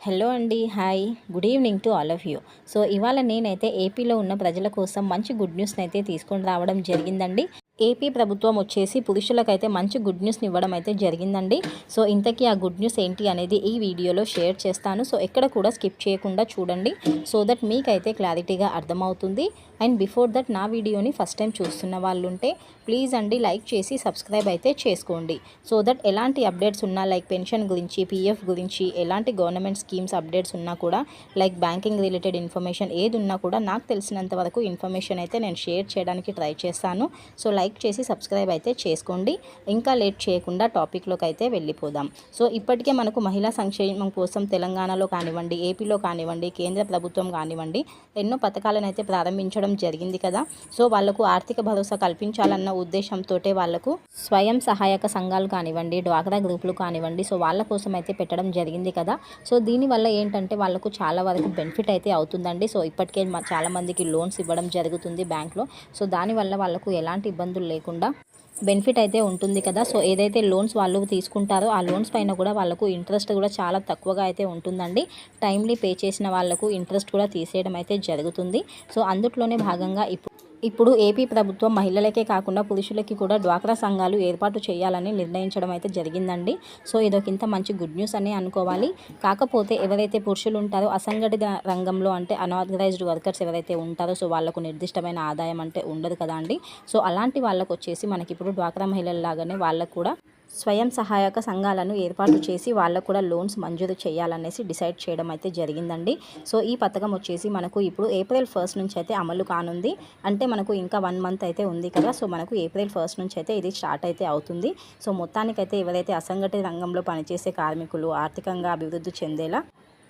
Hello అండి hi. Good evening to all of you. So ఇవాళ నేనైతే ఏపీలో ఉన్న ప్రజల కోసం మంచి గుడ్ న్యూస్ని అయితే తీసుకొని రావడం జరిగిందండి. ఏపీ ప్రభుత్వం వచ్చేసి పురుషులకైతే మంచి గుడ్ న్యూస్ని ఇవ్వడం అయితే జరిగిందండి. సో ఇంతకీ ఆ గుడ్ న్యూస్ ఏంటి అనేది ఈ వీడియోలో షేర్ చేస్తాను. సో ఎక్కడ కూడా స్కిప్ చేయకుండా చూడండి. సో దట్ మీకైతే క్లారిటీగా అర్థమవుతుంది. అండ్ బిఫోర్ దట్ నా వీడియోని ఫస్ట్ టైం చూస్తున్న వాళ్ళు ఉంటే ప్లీజ్ అండి లైక్ చేసి సబ్స్క్రైబ్ అయితే చేసుకోండి. సో దట్ ఎలాంటి అప్డేట్స్ ఉన్నా లైక్ పెన్షన్ గురించి పీఎఫ్ గురించి ఎలాంటి గవర్నమెంట్ స్కీమ్స్ అప్డేట్స్ ఉన్నా కూడా లైక్ బ్యాంకింగ్ రిలేటెడ్ ఇన్ఫర్మేషన్ ఏది ఉన్నా కూడా నాకు తెలిసినంత వరకు ఇన్ఫర్మేషన్ అయితే నేను షేర్ చేయడానికి ట్రై చేస్తాను. సో లైక్ చేసి సబ్స్క్రైబ్ అయితే చేసుకోండి. ఇంకా లేట్ చేయకుండా టాపిక్లోకి అయితే వెళ్ళిపోదాం. సో ఇప్పటికే మనకు మహిళా సంక్షేమం కోసం తెలంగాణలో కానివ్వండి ఏపీలో కానివ్వండి కేంద్ర ప్రభుత్వం కానివ్వండి ఎన్నో పథకాలను అయితే ప్రారంభించడం జరిగింది కదా. సో వాళ్ళకు ఆర్థిక భరోసా కల్పించాలన్న ఉద్దేశంతో వాళ్ళకు స్వయం సహాయక సంఘాలు కానివ్వండి డ్వాక్రా గ్రూపులు కానివ్వండి సో వాళ్ళ కోసం అయితే పెట్టడం జరిగింది కదా. సో దీనివల్ల ఏంటంటే వాళ్ళకు చాలా వరకు బెనిఫిట్ అయితే అవుతుందండి. సో ఇప్పటికే చాలామందికి చాలా మందికి లోన్స్ ఇవ్వడం జరుగుతుంది బ్యాంక్లో. సో దానివల్ల వాళ్ళకు ఎలాంటి ఇబ్బందులు లేకుండా బెనిఫిట్ అయితే ఉంటుంది కదా. సో ఏదైతే లోన్స్ వాళ్ళు తీసుకుంటారో ఆ లోన్స్ పైన కూడా వాళ్ళకు ఇంట్రెస్ట్ కూడా చాలా తక్కువగా అయితే ఉంటుందండి. టైమ్లీ పే చేసిన వాళ్ళకు ఇంట్రెస్ట్ కూడా తీసేయడం అయితే జరుగుతుంది. సో అందుట్లోనే భాగంగా ఇప్పుడు ఇప్పుడు ఏపీ ప్రభుత్వం మహిళలకే కాకుండా పురుషులకి కూడా డ్వాక్రా సంఘాలు ఏర్పాటు చేయాలని నిర్ణయించడం అయితే జరిగిందండి. సో ఇదొకింత మంచి గుడ్ న్యూస్ అని అనుకోవాలి. కాకపోతే ఎవరైతే పురుషులు ఉంటారో అసంఘటిత రంగంలో అంటే అనార్గనైజ్డ్ వర్కర్స్ ఎవరైతే ఉంటారో సో వాళ్ళకు నిర్దిష్టమైన ఆదాయం అంటే ఉండదు కదా అండి. సో అలాంటి వాళ్ళకు వచ్చేసి మనకి ఇప్పుడు డ్వాక్రా మహిళల లాగానే వాళ్ళకు కూడా స్వయం సహాయక సంఘాలను ఏర్పాటు చేసి వాళ్ళకు కూడా లోన్స్ మంజూరు చేయాలనేసి డిసైడ్ చేయడం అయితే జరిగిందండి. సో ఈ పథకం వచ్చేసి మనకు ఇప్పుడు ఏప్రిల్ ఫస్ట్ నుంచి అయితే అమలు కానుంది. అంటే మనకు ఇంకా వన్ మంత్ అయితే ఉంది కదా సో మనకు ఏప్రిల్ ఫస్ట్ నుంచి అయితే ఇది స్టార్ట్ అయితే అవుతుంది. సో మొత్తానికైతే ఎవరైతే అసంఘటిత రంగంలో పనిచేసే కార్మికులు ఆర్థికంగా అభివృద్ధి చెందేలా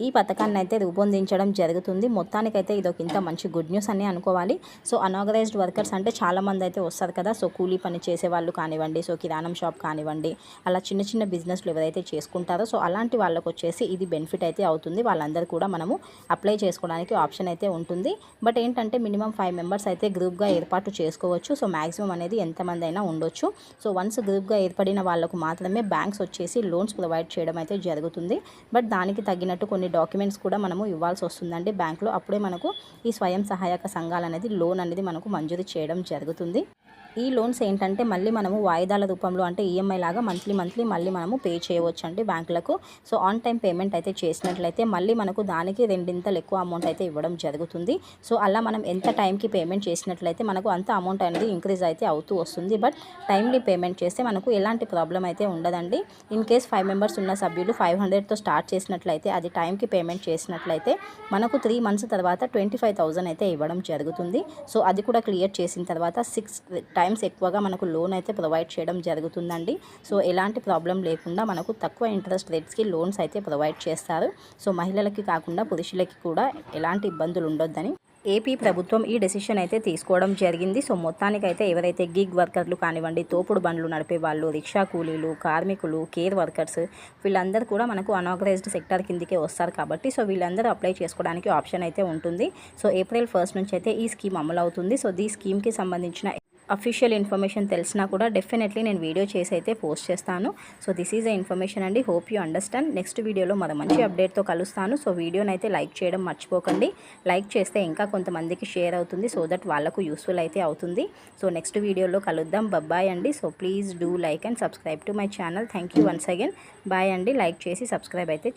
ఈ పథకాన్ని అయితే రూపొందించడం జరుగుతుంది. మొత్తానికైతే ఇది ఒక ఇంత మంచి గుడ్ న్యూస్ అని అనుకోవాలి. సో అనార్గనైజ్డ్ వర్కర్స్ అంటే చాలా మంది అయితే వస్తారు కదా. సో కూలీ పని చేసే వాళ్ళు కానివ్వండి సో కిరాణం షాప్ కానివ్వండి అలా చిన్న చిన్న బిజినెస్లు ఎవరైతే చేసుకుంటారో సో అలాంటి వాళ్ళకు వచ్చేసి ఇది బెనిఫిట్ అయితే అవుతుంది. వాళ్ళందరూ కూడా మనము అప్లై చేసుకోవడానికి ఆప్షన్ అయితే ఉంటుంది. బట్ ఏంటంటే మినిమం ఫైవ్ మెంబర్స్ అయితే గ్రూప్గా ఏర్పాటు చేసుకోవచ్చు. సో మ్యాక్సిమం అనేది ఎంతమంది అయినా ఉండొచ్చు. సో వన్స్ గ్రూప్గా ఏర్పడిన వాళ్ళకు మాత్రమే బ్యాంక్స్ వచ్చేసి లోన్స్ ప్రొవైడ్ చేయడం అయితే జరుగుతుంది. బట్ దానికి తగినట్టు కొన్ని డాక్యుమెంట్స్ కూడా మనము ఇవ్వాల్సి వస్తుందండి. బ్యాంక్లో అప్పుడే మనకు ఈ స్వయం సహాయక సంఘాలు అనేది లోన్ అనేది మనకు మంజూరు చేయడం జరుగుతుంది. ఈ లోన్స్ ఏంటంటే మళ్ళీ మనము వాయిదాల రూపంలో అంటే ఈఎంఐ లాగా మంత్లీ మంత్లీ మళ్ళీ మనము పే చేయవచ్చు అండి బ్యాంకులకు. సో ఆన్ టైం పేమెంట్ అయితే చేసినట్లయితే మళ్ళీ మనకు దానికి రెండింతలు ఎక్కువ అమౌంట్ అయితే ఇవ్వడం జరుగుతుంది. సో అలా మనం ఎంత టైంకి పేమెంట్ చేసినట్లయితే మనకు అంత అమౌంట్ అనేది ఇంక్రీజ్ అయితే అవుతూ వస్తుంది. బట్ టైమ్లీ పేమెంట్ చేస్తే మనకు ఎలాంటి ప్రాబ్లం అయితే ఉండదండి. ఇన్ కేస్ ఫైవ్ మెంబర్స్ ఉన్న సభ్యులు ఫైవ్ హండ్రెడ్తో స్టార్ట్ చేసినట్లయితే అది టైంకి పేమెంట్ చేసినట్లయితే మనకు త్రీ మంత్స్ తర్వాత ట్వంటీ ఫైవ్ థౌజండ్ అయితే ఇవ్వడం జరుగుతుంది. సో అది కూడా క్లియర్ చేసిన తర్వాత సిక్స్ టైం టైమ్స్ ఎక్కువగా మనకు లోన్ అయితే ప్రొవైడ్ చేయడం జరుగుతుందండి. సో ఎలాంటి ప్రాబ్లం లేకుండా మనకు తక్కువ ఇంట్రెస్ట్ రేట్స్కి లోన్స్ అయితే ప్రొవైడ్ చేస్తారు. సో మహిళలకి కాకుండా పురుషులకి కూడా ఎలాంటి ఇబ్బందులు ఉండొద్దని ఏపీ ప్రభుత్వం ఈ డెసిషన్ అయితే తీసుకోవడం జరిగింది. సో మొత్తానికైతే ఎవరైతే గిగ్ వర్కర్లు కానివ్వండి తోపుడు బండ్లు నడిపే వాళ్ళు రిక్షా కూలీలు కార్మికులు కేర్ వర్కర్స్ వీళ్ళందరూ కూడా మనకు అనాగరైజ్డ్ సెక్టర్ కిందికే వస్తారు కాబట్టి సో వీళ్ళందరూ అప్లై చేసుకోవడానికి ఆప్షన్ అయితే ఉంటుంది. సో ఏప్రిల్ ఫస్ట్ నుంచి అయితే ఈ స్కీమ్ అమలు అవుతుంది సో ఈ స్కీమ్కి సంబంధించిన అఫీషియల్ ఇన్ఫర్మేషన్ తెలిసినా కూడా డెఫినెట్లీ నేను వీడియో చేసి అయితే పోస్ట్ చేస్తాను. So this is a information అండి. హోప్ యూ అండర్స్టాండ్ నెక్స్ట్ వీడియోలో మన మంచి అప్డేట్తో కలుస్తాను. సో వీడియోని అయితే లైక్ చేయడం మర్చిపోకండి. లైక్ చేస్తే ఇంకా కొంతమందికి షేర్ అవుతుంది. సో దట్ వాళ్ళకు యూస్ఫుల్ అయితే అవుతుంది. సో నెక్స్ట్ వీడియోలో కలుద్దాం. బబ్బాయ్ అండి. So please do like and subscribe to my channel thank you once again bye అండి. లైక్ చేసి సబ్స్క్రైబ్ అయితే